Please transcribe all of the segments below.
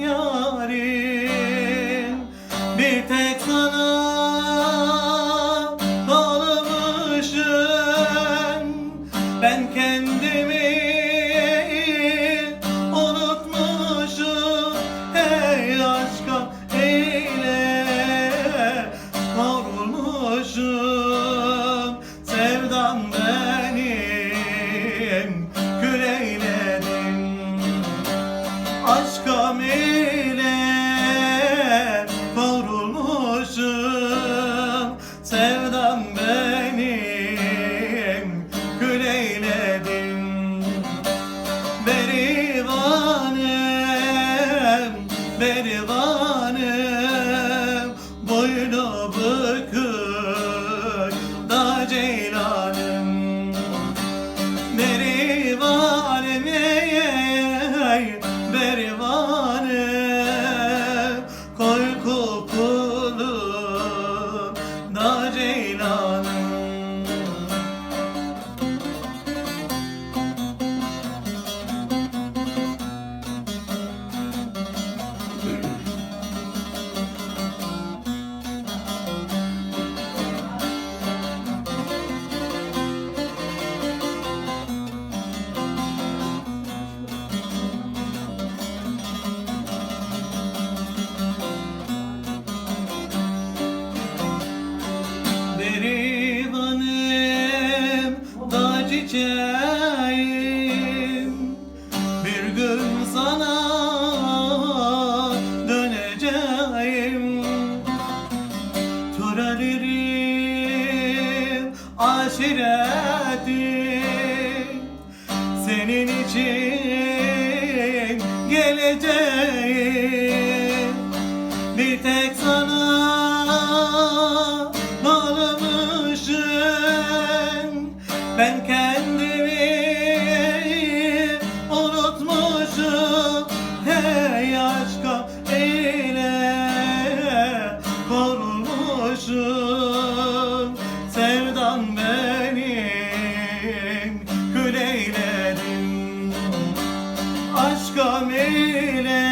yarim Bir tek sana dolmuşum Ben kendimi unutmuşum. Hey aşka eyle Kavrulmuşum. Sevdam benim Berivanem, ey, berivanem Koy kokulu Turalirim aşiretim Senin için geleceğim. Bir tek sana korulmuşum Sevdan benim kül eyledin Aşka meyle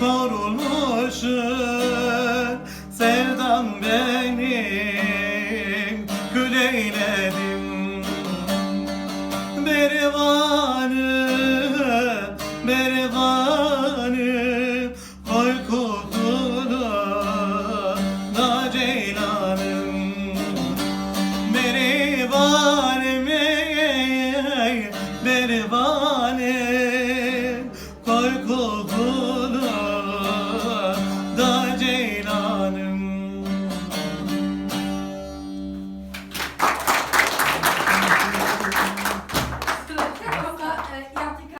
kavrulmuşum Sevdam benim